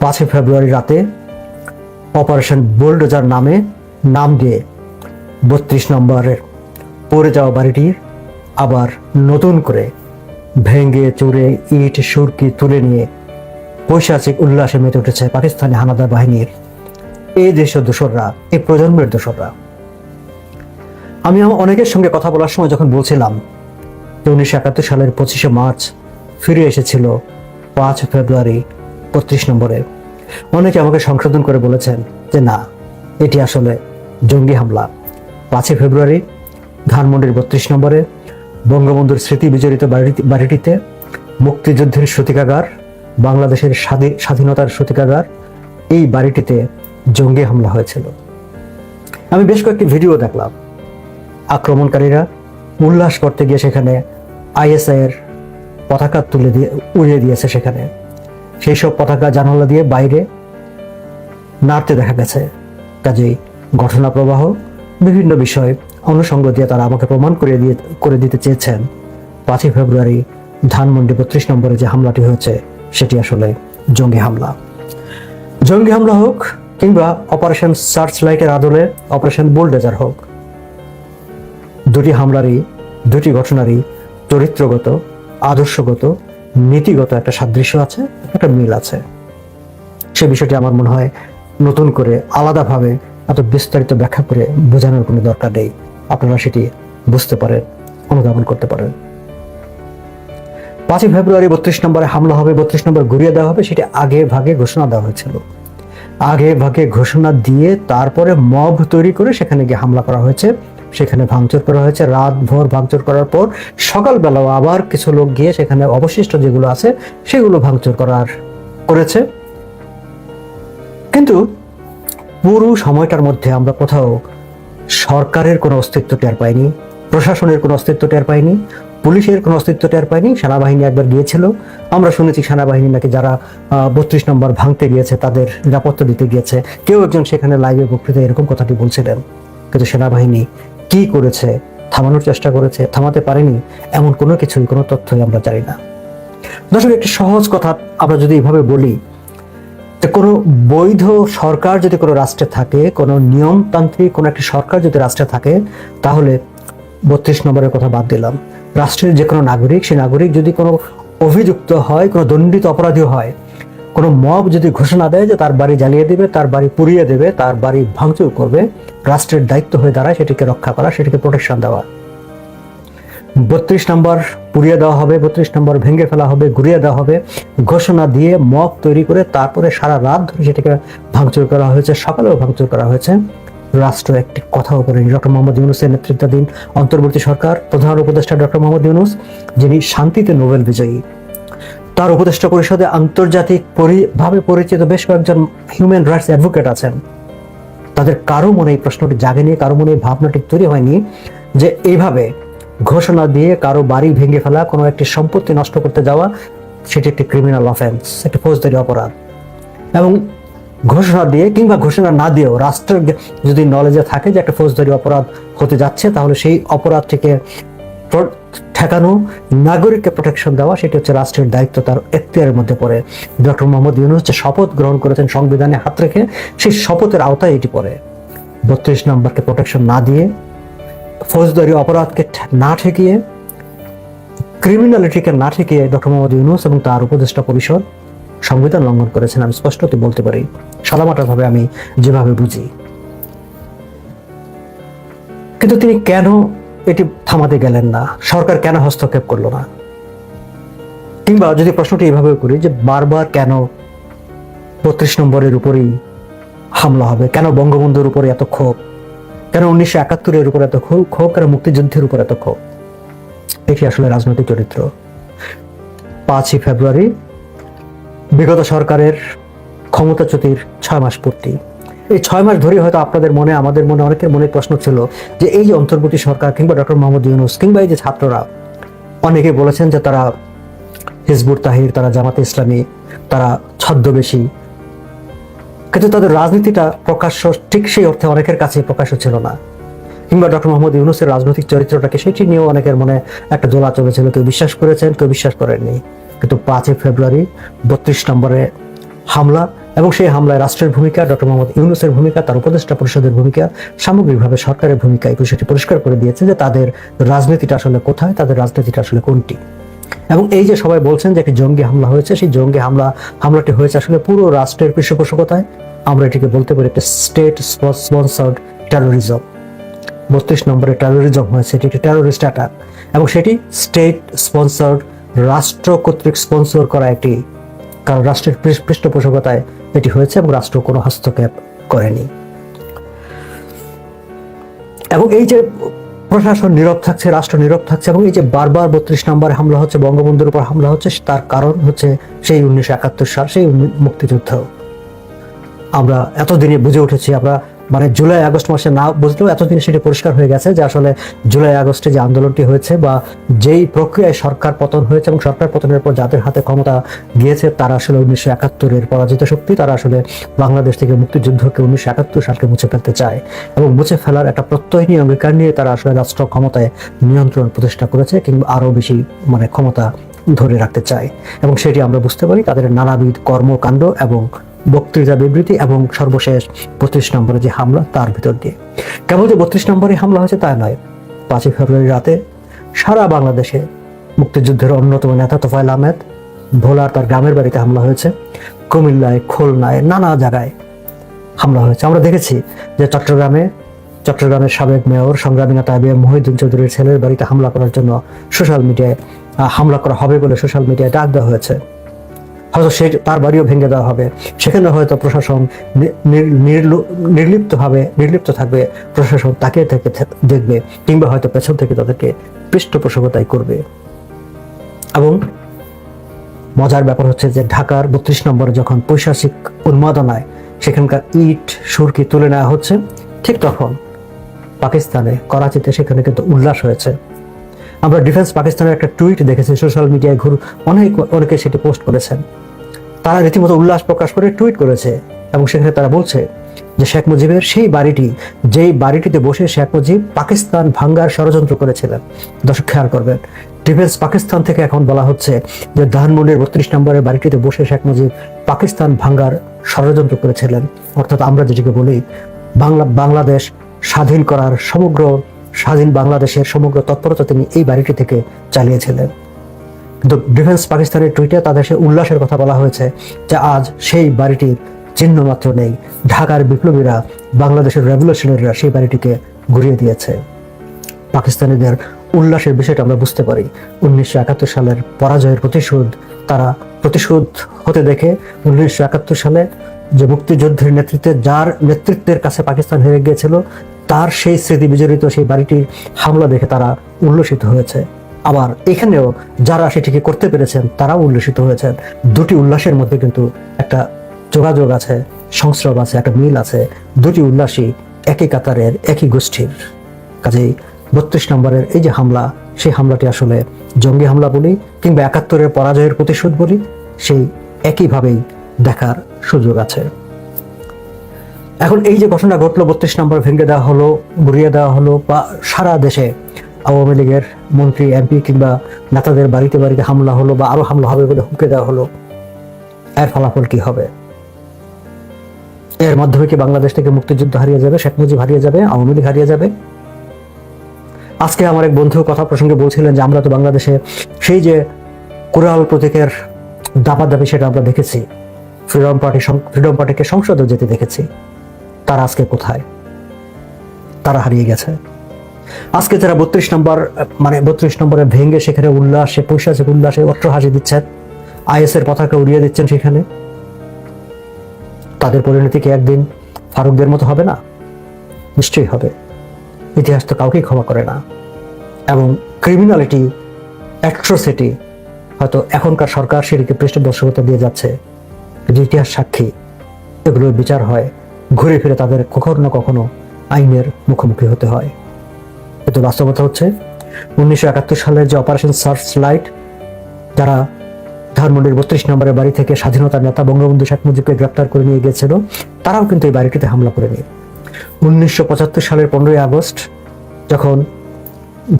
পাঁচই ফেব্রুয়ারি রাতে operation Bulldozer নামে নাম দিয়ে বত্রিশ নম্বরের পড়ে যাওয়া বাড়িটির আবার নতুন করে ভেঙে চুরে ইট, সুরকি তুলে নিয়ে পৈশাচিক উল্লাসে মেতে উঠেছে পাকিস্তানি হানাদার বাহিনীর। এই দেশের দোসররা, এই প্রজন্মের দোসররা। আমি আমার অনেকের সঙ্গে কথা বলার সময় যখন বলছিলাম যে উনিশশো একাত্তর সালের পঁচিশে মার্চ ফিরে এসেছিল পাঁচ ফেব্রুয়ারি বত্রিশ নম্বরে। অনেকে আমাকে সংশোধন করে বলেছেন যে না, এটি আসলে জঙ্গি হামলা। পাঁচই ফেব্রুয়ারি, ধানমন্ডির বত্রিশ নম্বরে, বঙ্গবন্ধুর স্মৃতি বিজড়িত বাড়িটি- বাড়িটিতে মুক্তিযুদ্ধের সূতিকাগার, বাংলাদেশের স্বাধী- স্বাধীনতার সূতিকাগার, এই বাড়িটিতে জঙ্গি হামলা হয়েছিল। আমি বেশ কয়েকটি ভিডিও দেখলাম। আক্রমণকারীরা উল্লাস করতে গিয়ে সেখানে আইএসআই এর পতাকা তুলে দিয়ে উড়িয়ে দিয়েছে সেখানে। সেই সব পতাকা জানালা দিয়ে বাইরে নাড়তে দেখা গেছে। কাজেই ঘটনা প্রবাহ, বিভিন্ন বিষয় অনুষঙ্গ দিয়ে তারা আমাকে প্রমাণ করে দিয়ে, করে দিতে চেয়েছেন। পাঁচই ফেব্রুয়ারি, ধানমন্ডি বত্রিশ নম্বরে যে হামলাটি হয়েছে, সেটি আসলে জঙ্গি হামলা। জঙ্গি হামলা হোক কিংবা অপারেশন সার্চ লাইটের আদলে অপারেশন বুলডেজার হোক, দুটি হামলারই, দুটি ঘটনারই চরিত্রগত, আদর্শগত নীতিগত একটা সাদৃশ্য আছে, একটা মিল আছে। সে বিষয়টি আমার মনে হয় নতুন করে আলাদাভাবে এত বিস্তারিত ব্যাখ্যা করে বোঝানোর কোনো দরকার নেই। আপনারা সেটি বুঝতে পারেন, অনুধাবন করতে পারেন। পাঁচই ফেব্রুয়ারি বত্রিশ নম্বরে হামলা হবে, বত্রিশ নম্বর ঘুরিয়ে দেওয়া হবে, সেটি আগে ভাগে ঘোষণা দেওয়া হয়েছিল। আগে ভাগে ঘোষণা দিয়ে তারপরে মব তৈরি করে সেখানে গিয়ে হামলা করা হয়েছে। সেখানে ভাঙচুর করা হয়েছে। রাত ভোর ভাঙচুর করার পর সকালবেলাও আবার কিছু লোক গিয়ে সেখানে অবশিষ্ট যেগুলো আছে, সেগুলো ভাঙচুর করার করেছে। কিন্তু পুরো সময়টার মধ্যে আমরা কোথাও সরকারের কোনো অস্তিত্ব টের পাইনি, প্রশাসনের কোনো অস্তিত্ব টের পাইনি, পুলিশের কোনো অস্তিত্ব টের পাইনি, সেনাবাহিনী একবার গিয়েছিল। আমরা শুনেছি সেনাবাহিনী নাকি যারা বত্রিশ নম্বর ভাঙতে গিয়েছে, তাদের নিরাপত্তা দিতে গিয়েছে। কেউ একজন সেখানে লাইভে বক্তৃতা এরকম কথাটি বলছিলেন। কিন্তু সেনাবাহিনী কি করেছে, থামানোর চেষ্টা করেছে, থামাতে পারেনি, এমন কোনো কিছুই, কোনো তথ্যই আমরা জানি না। দর্শক, একটি সহজ কথা আমরা যদি এভাবে বলি, যে কোনো বৈধ সরকার যদি কোনো রাষ্ট্রে থাকে, কোনো নিয়মতান্ত্রিক কোনো একটি সরকার যদি রাষ্ট্রে থাকে, তাহলে বত্রিশ নম্বরের কথা বাদ দিলাম। রাষ্ট্রের যে কোনো নাগরিক সেই নাগরিক যদি কোনো অভিযুক্ত হয়, কোনো দণ্ডিত অপরাধী হয় কোনো মব যদি ঘোষণা দেয় যে তার বাড়ি জ্বালিয়ে দেবে, তার বাড়ি পুড়িয়ে দেবে, তার বাড়ি ভাঙচুর করবে, রাষ্ট্রের দায়িত্ব হয়ে দাঁড়ায় সেটিকে রক্ষা করা, সেটিকে প্রোটেকশন দেওয়া। বত্রিশ নম্বর, পুড়িয়ে দেওয়া হবে, বত্রিশ নম্বর ভেঙে ফেলা হবে ঘুরিয়ে দেওয়া হবে, ঘোষণা দিয়ে মগ তৈরি করে তারপরে সারা রাত ধরে সেটাকে ভাঙচুর করা হয়েছে, সকালেও ভাঙচুর করা হয়েছে। রাষ্ট্র একটি কথাও বলেনি। ডক্টর মোহাম্মদ ইউনুসের নেতৃত্বাধীন অন্তর্বর্তী সরকার প্রধান উপদেষ্টা ডক্টর মোহাম্মদ ইউনুস, যিনি শান্তিতে নোবেল বিজয়ী। তার উপদেষ্টা পরিষদে আন্তর্জাতিক পরি- ভাবে পরিচিত বেশ কয়েকজন হিউম্যান রাইটস অ্যাডভোকেট আছেন। তাদের কারও মনে এই প্রশ্নটি জাগেনি কারও মনে এই ভাবনাটি তৈরি হয়নি যে এইভাবে ঘোষণা দিয়ে কারও বাড়ি ভেঙে ফেলা, কোনো একটি সম্পত্তি নষ্ট করতে যাওয়া, সেটি একটি ক্রিমিনাল অফেন্স একটি ফৌজদারি অপরাধ। এবং ঘোষণা দিয়ে কিংবা ঘোষণা না দিয়েও রাষ্ট্রের যদি নলেজে থাকে যে একটা ফৌজদারি অপরাধ হতে যাচ্ছে, তাহলে সেই অপরাধটিকে প্র- ঠেকানো নাগরিককে প্রোটেকশন দেওয়া, সেটি হচ্ছে রাষ্ট্রের দায়িত্ব তার এখতিয়ারের মধ্যে পড়ে। ডক্টর মোহাম্মদ ইউনুস যে শপথ গ্রহণ করেছেন সংবিধানে হাত রেখে, সেই শপথের আওতায় এটি পড়ে। বত্রিশ নম্বরকে প্রোটেকশন না দিয়ে, ফৌজদারি অপরাধকে না ঠেকিয়ে ক্রিমিনালিটিকে না ঠেকিয়ে ডক্টর মোহাম্মদ ইউনুস এবং তার উপদেষ্টা পরিষদ সংবিধান লঙ্ঘন করেছেন। আমি স্পষ্টত বলতে পারি, সাদামাটাভাবে আমি যেভাবে বুঝি। কিন্তু তিনি কেন এটি থামাতে গেলেন না। সরকার কেন হস্তক্ষেপ করল না? কিংবা যদি প্রশ্নটি এভাবে করি যে বারবার কেন বত্রিশ নম্বরের উপরেই হামলা হবে? কেন বঙ্গবন্ধুর উপরে এত ক্ষোভ? কেন উনিশশো একাত্তরের উপর এত ক্ষোভ? ক্ষোভ কেন মুক্তিযুদ্ধের উপর এত ক্ষোভ? এটি আসলে রাজনৈতিক চরিত্র। পাঁচই ফেব্রুয়ারি, বিগত সরকারের ক্ষমতাচ্যুতির ছয় মাস পূর্তি। এই ছয় মাস ধরে হয়তো আপনাদের মনে, আমাদের মনে অনেকের মনে প্রশ্ন ছিল যে এই যে অন্তর্বর্তী সরকার কিংবা ডক্টর মোহাম্মদ ইউনুস কিংবা এই যে ছাত্ররা, অনেকে বলেছেন যে তারা হিজবুর তাহির, তারা জামাতে ইসলামী, তারা ছদ্মবেশী। কিন্তু তাদের রাজনীতিটা প্রকাশ্য, ঠিক সেই অর্থে অনেকের কাছে প্রকাশ্য ছিল না। কিংবা ডক্টর মোহাম্মদ ইউনুসের রাজনৈতিক চরিত্রটাকে সেটি নিয়েও অনেকের মনে একটা দোলা চলেছিল। কেউ বিশ্বাস করেছেন, কেউ বিশ্বাস করেননি। কিন্তু পাঁচই ফেব্রুয়ারি, বত্রিশ নম্বরে হামলা এবং সেই হামলায় রাষ্ট্রের ভূমিকা, ডক্টর মোহাম্মদ ইউনুসের ভূমিকা, তার উপদেষ্টা পরিষদের ভূমিকা, সামগ্রিকভাবে সরকারের ভূমিকা এই বিষয়টি পরিষ্কার করে দিয়েছে যে তাদের রাজনীতিটা আসলে কোথায়, তাদের রাজনীতিটা আসলে কোনটি। এবং এই যে সবাই বলছেন যে একটি জঙ্গি হামলা হয়েছে, সেই জঙ্গি হামলা, হামলাটি হয়েছে আসলে পুরো রাষ্ট্রের পৃষ্ঠপোষকতায়। আমরা এটিকে বলতে পারি একটা স্টেট স্পন্সার্ড টেরোরিজম বত্রিশ নম্বরে টেরোরিজম হয়েছে, এটি একটি টেরোরিস্ট অ্যাটাক এবং সেটি স্টেট স্পন্সার্ড রাষ্ট্র কর্তৃক স্পন্সর করা একটি কারণ রাষ্ট্রের পৃষ্ঠপোষকতায় এটি হয়েছে এবং রাষ্ট্র কোনো হস্তক্ষেপ করেনি। এবং এই যে প্রশাসন নীরব থাকছে, রাষ্ট্র নীরব থাকছে এবং এই যে বারবার বত্রিশ নম্বরে হামলা হচ্ছে, বঙ্গবন্ধুর উপর হামলা হচ্ছে, তার কারণ হচ্ছে সেই উনিশশো একাত্তর সাল, সেই মুক্তিযুদ্ধ। আমরা এতদিনে বুঝে উঠেছি, আমরা মানে জুলাই আগস্ট মাসে না বুঝলেও এতদিনে সেটি পরিষ্কার হয়ে গেছে যে আসলে জুলাই আগস্টে যে আন্দোলনটি হয়েছে বা যেই প্রক্রিয়ায় সরকার পতন হয়েছে এবং সরকার পতনের পর যাদের হাতে ক্ষমতা গিয়েছে, তারা আসলে উনিশশো একাত্তরের পরাজিত শক্তি, তারা আসলে বাংলাদেশ থেকে মুক্তিযুদ্ধকে উনিশশো একাত্তর সালকে মুছে ফেলতে চায় এবং মুছে ফেলার একটা প্রত্যয় নিয়ে, অঙ্গীকার নিয়ে তারা আসলে রাষ্ট্র ক্ষমতায় নিয়ন্ত্রণ প্রতিষ্ঠা করেছে কিংবা আরও বেশি মানে ক্ষমতা ধরে রাখতে চায় এবং সেটি আমরা বুঝতে পারি তাদের নানাবিধ কর্মকাণ্ড এবং বক্তৃতা বিবৃতি এবং সর্বশেষ বত্রিশ নম্বরে যে হামলা, তার ভিতর দিয়ে। কেবল যে বত্রিশ নম্বরে হামলা হয়েছে তা নয়, পাঁচই ফেব্রুয়ারি রাতে সারা বাংলাদেশে মুক্তিযুদ্ধের অন্যতম নেতা তোফাইল আহমেদ ভোলার তার গ্রামের বাড়িতে হামলা হয়েছে। কুমিল্লায়, খুলনায়, নানা জায়গায় হামলা হয়েছে। আমরা দেখেছি যে চট্টগ্রামে, চট্টগ্রামের সাবেক মেয়র, সংগ্রামী নেতা বি মহিউদ্দিন চৌধুরীর ছেলের বাড়িতে হামলা করার জন্য সোশ্যাল মিডিয়ায় হামলা করা হবে বলে সোশ্যাল মিডিয়ায় ডাক দেওয়া হয়েছে। হয়তো সে তার বাড়িও ভেঙে দেওয়া হবে। সেখানে হয়তো প্রশাসন নি- নির- নির্লু- নির্লিপ্তভাবে, নির্লিপ্ত থাকবে। প্রশাসন তাকে থেকে দেখবে কিংবা হয়তো পেছন থেকে তাদেরকে পৃষ্ঠপোষকতাই করবে। এবং মজার ব্যাপার হচ্ছে যে ঢাকার বত্রিশ নম্বরে যখন পৈশাচিক উন্মাদনায় সেখানকার ইট, সুরকি তুলে নেওয়া হচ্ছে, ঠিক তখন পাকিস্তানে, করাচিতে সেখানে কিন্তু উল্লাস হয়েছে। আমরা ডিফেন্স পাকিস্তানের একটা টুইট দেখেছি সোশ্যাল মিডিয়ায় ঘুর অনেক অনেকে সেটি পোস্ট করেছেন। তারা রীতিমতো উল্লাস প্রকাশ করে টুইট করেছে এবং সেখানে তারা বলছে যে শেখ মুজিবের সেই বাড়িটি, যেই বাড়িটিতে বসে শেখ মুজিব পাকিস্তান ভাঙ্গার ষড়যন্ত্র করেছিলেন। দর্শক, খেয়াল করবেন ডিফেন্স পাকিস্তান থেকে এখন বলা হচ্ছে যে ধানমন্ডির বত্রিশ নম্বরের বাড়িটিতে বসে শেখ মুজিব পাকিস্তান ভাঙ্গার ষড়যন্ত্র করেছিলেন। অর্থাৎ আমরা যেটিকে বলি, বাংলা বাংলাদেশ স্বাধীন করার সমগ্র স্বাধীন বাংলাদেশের সমগ্র তৎপরতা তিনি এই বাড়িটি থেকে চালিয়েছিলেন। কিন্তু ডিফেন্স পাকিস্তানের টুইটে তাদের সে উল্লাসের কথা বলা হয়েছে যে আজ সেই বাড়িটির চিহ্ন মাত্র নেই। ঢাকার বিপ্লবীরা, বাংলাদেশের রেভলিউশনারিরা সেই বাড়িটিকে ঘুরিয়ে দিয়েছে। পাকিস্তানিদের উল্লাসের বিষয়টা আমরা বুঝতে পারি। উনিশশো একাত্তর সালের পরাজয়ের প্রতিশোধ, তারা প্রতিশোধ হতে দেখে উনিশশো একাত্তর সালে যে মুক্তিযুদ্ধের নেতৃত্বে, যার নেতৃত্বের কাছে পাকিস্তান হেরে গিয়েছিল তার সেই স্মৃতি বিজড়িত সেই বাড়িটির হামলা দেখে তারা উল্লসিত হয়েছে। আবার এখানেও যারা সেটিকে করতে পেরেছেন, তারাও উল্লসিত হয়েছেন। দুটি উল্লাসের মধ্যে কিন্তু একটা যোগাযোগ আছে, সংস্রব আছে, একটা মিল আছে। দুটি উল্লাসই একই কাতারের, একই গোষ্ঠীর। কাজেই বত্রিশ নম্বরের এই যে হামলা, সেই হামলাটি আসলে জঙ্গি হামলা বলি কিংবা একাত্তরের পরাজয়ের প্রতিশোধ বলি, সেই একইভাবেই দেখার সুযোগ আছে। এখন এই যে ঘটনা ঘটলো, বত্রিশ নম্বর ভেঙে দেওয়া হলো, গুড়িয়ে দেওয়া হলো, বা সারা দেশে আওয়ামী লীগের মন্ত্রী, এমপি কিংবা নেতাদের বাড়িতে বাড়িতে হামলা হলো বা আরও হামলা হবে বলে হুমকে দেওয়া হলো, এর ফলাফল কি হবে? এর মাধ্যমে কি বাংলাদেশ থেকে মুক্তিযুদ্ধ হারিয়ে যাবে, শেখ মুজিব হারিয়ে যাবে, আওয়ামী লীগ হারিয়ে যাবে? আজকে আমার এক বন্ধু কথা প্রসঙ্গে বলছিলেন যে, আমরা তো বাংলাদেশে সেই যে কুরাল প্রতীকের দাপাদাপি, সেটা আমরা দেখেছি। ফ্রিডম পার্টি ফ্রিডম পার্টিকে সংসদে যেতে দেখেছি। তারা আজকে কোথায়? তারা হারিয়ে গেছে। আজকে যারা বত্রিশ নম্বর মানে বত্রিশ নম্বরে ভেঙে সেখানে উল্লাসে, পৈশাচিক উল্লাসে অট্র হাসি দিচ্ছেন আইএস এর পতাকা উড়িয়ে দিচ্ছেন সেখানে, তাদের পরিণতি কি একদিন ফারুকদের মতো হবে না? নিশ্চয়ই হবে। ইতিহাস তো কাউকেই ক্ষমা করে না। এবং ক্রিমিনালিটি, অ্যাট্রোসিটি হয়তো এখনকার সরকার সেটিকে পৃষ্ঠপোষকতা দিয়ে যাচ্ছে। যে ইতিহাস সাক্ষী, এগুলোর বিচার হয় ঘুরে ফিরে তাদের কখনো না কখনো আইনের মুখোমুখি হতে হয়। কিন্তু বাস্তবতা হচ্ছে, উনিশশো একাত্তর সালের যে অপারেশন সার্চ লাইট যারা ধানমন্ডির বত্রিশ নম্বরের বাড়ি থেকে স্বাধীনতার নেতা বঙ্গবন্ধু শেখ মুজিবকে গ্রেপ্তার করে নিয়ে গিয়েছিল, তারাও কিন্তু এই বাড়িটিতে হামলা করেনি উনিশশো পঁচাত্তর সালের পনেরোই আগস্ট, যখন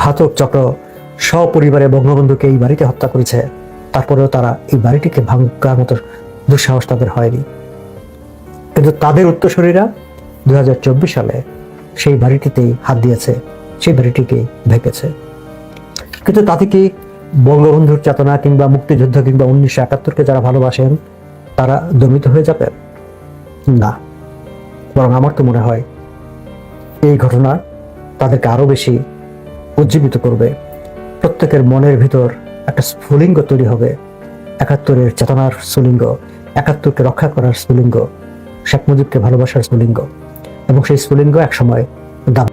ঘাতক চক্র সপরিবারে বঙ্গবন্ধুকে এই বাড়িতে হত্যা করেছে, তারপরেও তারা এই বাড়িটিকে ভাঙার মতো দুঃসাহস তাদের হয়নি। কিন্তু তাদের উত্তরসূরিরা দু সালে সেই বাড়িটিতেই হাত দিয়েছে, সেই বাড়িটিকে ভেঙেছে কিন্তু তাতে কি বঙ্গবন্ধুর চেতনা কিংবা মুক্তিযুদ্ধ কিংবা উনিশশো একাত্তরকে যারা ভালোবাসেন, তারা দমিত হয়ে যাবে না। বরং আমার তো মনে হয় এই ঘটনা তাদেরকে আরও বেশি উজ্জীবিত করবে। প্রত্যেকের মনের ভিতর একটা স্ফুলিঙ্গ তৈরি হবে। একাত্তরের চেতনার স্ফুলিঙ্গ, একাত্তরকে রক্ষা করার স্ফুলিঙ্গ শেখ মুজিবকে ভালোবাসার স্ফুলিঙ্গ। এবং সেই স্ফুলিঙ্গ একসময় দাম